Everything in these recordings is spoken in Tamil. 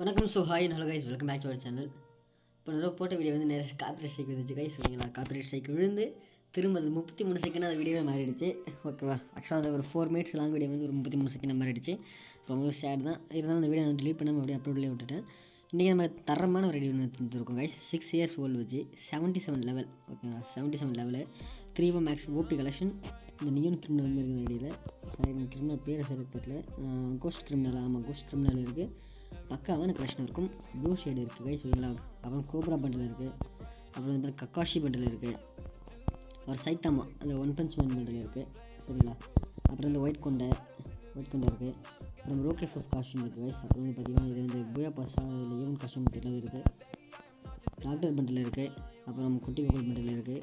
வணக்கம் so hi hello guys welcome back to our channel இப்போ நிறைய போட்ட வீடியோ வந்து நிறைய காப்பிரைட் ஸ்ட்ரைக் வந்துச்சு கைஸ் ஓகேங்களா காப்பிரைட் ஸ்ட்ரைக் விழுந்து திரும்ப அது முப்பத்தி மூணு செகண்ட் அந்த வீடியோவே மாறிடுச்சு. ஓகேவா ஆக்சுவலாக அந்த ஒரு ஃபோர் மினிட்ஸ் லாங் வீடியோ வந்து ஒரு முப்பத்தி மூணு செகண்ட் மாறிடுச்சு. ரொம்பவே சேட் தான். இருந்தாலும் அந்த வீடியோ வந்து டிலீட் பண்ணாமல் அப்படியே அப்லோட்லேயே விட்டுட்டேன். இன்றைக்கி நம்ம தரமான ஒரு வீடியோ ஒன்று தந்துருக்கோம் கைஸ் சிக்ஸ் இயர்ஸ் ஓல்டு வச்சு செவன்ட்டி செவன் லெவல் ஓகேங்களா seventy seven level three O max OP collection இந்த நியூன் கிரிமினல் இருக்குது இடையில சாரி கிரிமினல் பேர் சரி தெரியல. கோஸ்ட் கிரிமினல் ஆமாம் கோஸ்ட் கிரிமினல் இருக்குது பக்காவான கலெக்ஷன் இருக்கும். ப்ளூ ஷேடு இருக்குது கைஸ் ஓகேங்களா அப்புறம் கோப்ரா பண்டில் இருக்குது அப்புறம் வந்து கக்காஷி பண்டில் இருக்குது ஒரு சைத்தாமா அந்த ஒன் பஞ்ச் மேன் பண்டில் இருக்குது சரிங்களா? அப்புறம் இந்த ஒயிட் கொண்டை ஒயிட் கொண்டை இருக்குது அப்புறம் ரோகே ஃபஃப் காஸ்டியூம் இருக்குது கைஸ் அப்புறம் வந்து பார்த்திங்கன்னா இது வந்து புயா பாசா இதில் ஈவன் காஸ்டியூம் தெரியல இருக்குது டாக்டர் பண்டில் இருக்குது அப்புறம் குட்டி கோகுல் பண்டில் இருக்குது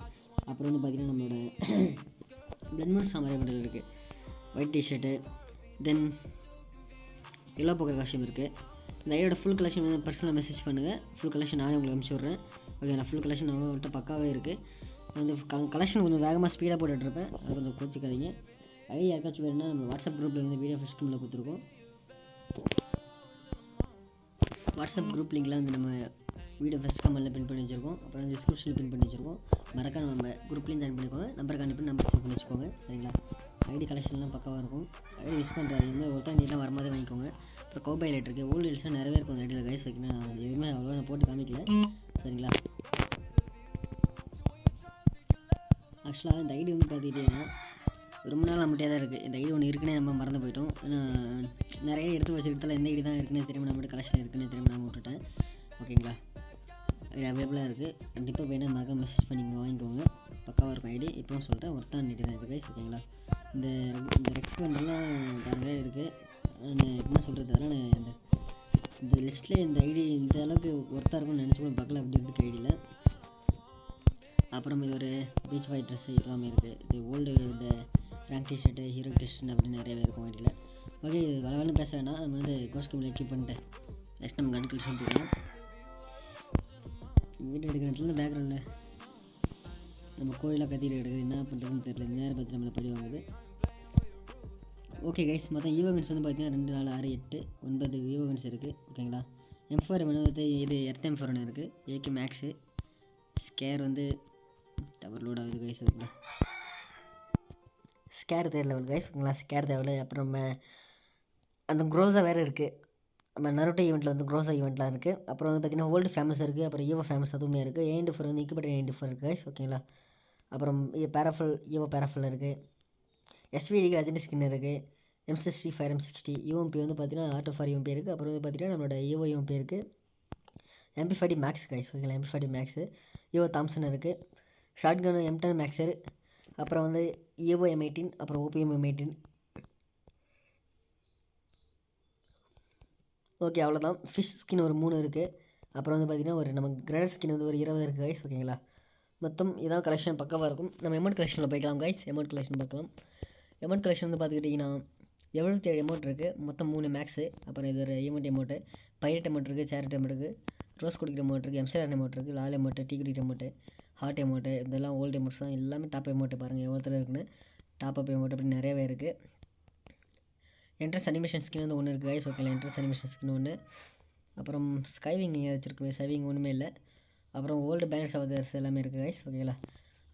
அப்புறம் வந்து பார்த்திங்கன்னா நம்மளோட பிளட் மூன் சாமரை பண்டில் இருக்குது white t-shirt then yellow poker costume இருக்குது இந்த ஐடியோட ஃபுல் கலெக்ஷன் வந்து பர்சனலாக மெசேஜ் பண்ணுங்கள் ஃபுல் கலெக்ஷன் நானே உங்களுக்கு அனுப்பிச்சி விட்றேன். ஓகே நான் ஃபுல் கலெக்ஷன் அவங்கள்ட்ட பக்காவே இருக்குது வந்து கலெக்ஷன் கொஞ்சம் வேகமாக ஸ்பீடாக போட்டுட்ருப்பேன் அது கொஞ்சம் கோச்சிக்காதீங்க. ஐடியா யாருக்காச்சும் வேணும்னா நம்ம வாட்ஸ்அப் குரூப்பில் வந்து வீடியோ ஃபஸ்ட் கம்மில் கொடுத்துருக்கோம். வாட்ஸ்அப் குரூப் லிங்க்லாம் வந்து நம்ம வீடியோ ஃபஸ்ட் கமெண்ட்டில் பின் பண்ணி வச்சுருக்கோம். அப்புறம் டிஸ்கிரிப்ஷனில் பின் பண்ணி வச்சுருக்கோம். மறக்காம நம்ம குரூப்லேயும் ஜாயின் பண்ணிக்கோங்க. நம்பர் கண்டிப்பாக நம்பர் சேவ் பண்ணி வச்சுக்கோங்க. சரிங்களா? ஐடி கலெக்ஷன்லாம் பக்காவாக இருக்கும். ஐடி மிஸ் பண்ணுறாரு இந்த ஒருத்தர் நீட்டாக வரும்போதே வாங்கிக்கோங்க. அப்புறம் கோபை லைட் இருக்குது ஓல்டு ஹில்ஸ்லாம் நிறைய இருக்கும் அந்த ஐடியில் கைஸ் வைக்கணும் நான் எதுவுமே அவ்வளோ நான் போட்டு காமிக்கல. சரிங்களா? ஆக்சுவலாக இந்த ஐடி வந்து பார்த்துக்கிட்டிங்கன்னா ரொம்ப நாள் நம்மகிட்டே தான் இருக்குது இந்த ஐடி ஒன்று இருக்குன்னே நம்ம மறந்து போயிட்டோம். நிறைய எடுத்து வச்சுருக்கதால எந்த ஐடி தான் இருக்குன்னே தெரியாமல் நம்மகிட்ட கலெக்ஷன் இருக்குன்னே தெரியாமல் நான் விட்டுட்டேன். ஓகேங்களா? அவைலபிளாக இருக்குது கண்டிப்பாக வேணும் மறக்காம மெசேஜ் பண்ணிங்க வாங்கிக்கோங்க. பக்காவாக இருக்கும் ஐடி இப்போவும் சொல்லிட்டேன் ஒருத்தான் நீட்டி தான் இருக்குது ஓகேங்களா இந்த இந்த ரெக்ஸ் கண்டெல்லாம் நிறைய இருக்குது என்ன சொல்கிறது அதெல்லாம் நான் இந்த இந்த லிஸ்ட்டில் இந்த ஐடி இந்த அளவுக்கு ஒர்த்தாக இருக்கும்னு நினச்சி கூட பார்க்கல. அப்படி இருக்குது ஐடியில் அப்புறம் இது ஒரு பீச் பாய் ட்ரெஸ் எல்லாமே இருக்குது இது ஓல்டு இந்த ரேங்க் டிஷர்ட்டு ஹீரோ டிஷர்ட் அப்படின்னு நிறையவே இருக்கும் ஐடியில் ஓகே இது வளவலன்னு பேச வேணாம். நம்ம வந்து கோஸ்ட் கம்பில் எக்யூப் பண்ணிட்டு நெக்ஸ்ட் நம்ம கன்க்ளூஷன் போகலாம் வீடியோ எடுக்கிற இடத்துல பேக்ரவுண்டில் நம்ம கோயிலாக கத்திட்டு எடுக்குது. என்ன பண்ணுறதுன்னு தெரியல. நேரம் பார்த்து நம்மளை படி வாங்குது. ஓகே கைஸ் மொத்தம் ஈவோகன்ஸ் வந்து பார்த்தீங்கன்னா ரெண்டு நாலு ஆறு எட்டு ஒன்பது ஈவோகன்ஸ் இருக்குது ஓகேங்களா எம் ஃபோர் வந்து இது எர்த் எம் ஃபோர் ஒன்று இருக்குது ஏகே மேக்ஸு ஸ்கேர் வந்து டவர் லோட் ஆகுது கைஸ் இருக்குல்ல ஸ்கேர் தேர் லெவல் கைஸ் ஓகேங்களா ஸ்கேர் தேவையில்ல. அப்புறம் அந்த குரோஸாக வேறு இருக்குது நம்ம நருட்டோ ஈவெண்ட்டில் வந்து க்ரோஸா ஈவெண்ட்லாம் இருக்குது அப்புறம் வந்து பார்த்திங்கன்னா ஓல்டு ஃபேமஸ் இருக்குது அப்புறம் ஈவோ ஃபேமஸ் அதுவுமே இருக்குது ஏன் ஃபோர் வந்து இக்குபட்டர் ஏன் ஃபோர் இருக்குது கைஸ் ஓகேங்களா அப்புறம் பேராஃபல் ஈவோ பேராஃபல் இருக்குது எஸ்விடிக்கு லெஜண்ட் ஸ்கின் இருக்குது M sixty five M sixty UMP வந்து பார்த்தீங்கன்னா ஆட்டோ ஃபார் யூஎம்பி இருக்குது அப்புறம் வந்து பார்த்தீங்கன்னா நம்மளோட ஈவோ யூஎம்பி இருக்குது எம்பி ஃபார்ட்டி மேக்ஸ் கைஸ் ஓகேங்களா MP forty max evo Thompson இருக்குது ஷார்ட் கன் எம் டென் மேக்ஸர் அப்புறம் வந்து ஈவோ எம் எயிட்டீன் அப்புறம் OP M M eighteen okay அவ்வளோதான் ஃபிஷ் ஸ்கின் ஒரு மூணு இருக்குது அப்புறம் வந்து பார்த்திங்கன்னா ஒரு நம்ம கிரேட் ஸ்கின் வந்து ஒரு இருபது இருக்குது கைஸ் ஓகேங்களா மொத்தம் இதான் கலெக்ஷன் பக்கவாக இருக்கும். நம்ம எமௌண்ட் கலெக்ஷனில் போய்க்கலாம் கைஸ் எமௌண்ட் கலெக்ஷன் பார்க்கலாம் எமௌண்ட் கலெக்ஷன் வந்து பார்த்துக்கிட்டிங்கன்னா எழுபத்தி ஏழு எமௌண்ட் இருக்குது மொத்தம் மூணு மேக்ஸு அப்புறம் இது ஒரு ஈமெண்ட் எமௌண்ட்டு பைரட் எமௌண்ட் இருக்குது சேரட் அமௌண்ட் இருக்குது ரோஸ் குடிக்கிற அமௌண்ட் இருக்குது எம்சிஆர் அமௌண்ட் இருக்குது லால் அமௌண்ட்டு டீ குடிக்கிற அமௌண்ட்டு ஹாட் எமௌண்ட்டு இதெல்லாம் ஓல்டு எமௌண்ட்ஸ் தான். எல்லாமே டாப் அமௌண்ட்டு பாருங்கள் எவ்வளோத்துல இருக்குன்னு. டாப் அப் அமௌண்ட் அப்படின்னு நிறையவே இருக்குது என்ட்ரன்ஸ் அனிமேஷன் ஸ்கின் வந்து ஒன்று இருக்குது கைஸ் ஓகேங்களா என்ட்ரன்ஸ் அனிமேஷன் ஸ்கின் ஒன்று அப்புறம் ஸ்கைவிங் வச்சுருக்கு ஸ்கைவிங் ஒன்றுமே இல்லை. அப்புறம் ஓல்டு பேனர்ஸ் அவதர்ஸ் எல்லாமே இருக்குது கைஸ் ஓகேங்களா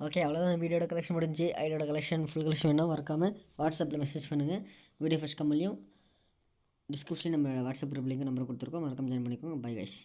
ஓகே அவ்வளோதான் வீடியோட கலெக்ஷன் முடிஞ்சு ஐடியோட கலெக்ஷன் ஃபுல் கலெக்ஷன் வேணால் மறக்காமல் வாட்ஸ்அப்பில் மெசேஜ் பண்ணுங்கள் வீடியோ ஃபஸ்ட் கம்மலையும் டிஸ்கிரிப்ஷனில் நம்ம வாட்ஸ்அப் குரூப் லிங்க் நம்பர் கொடுத்துருக்கோம். மறக்காம ஜாயின் பண்ணிக்கோங்க. Bye guys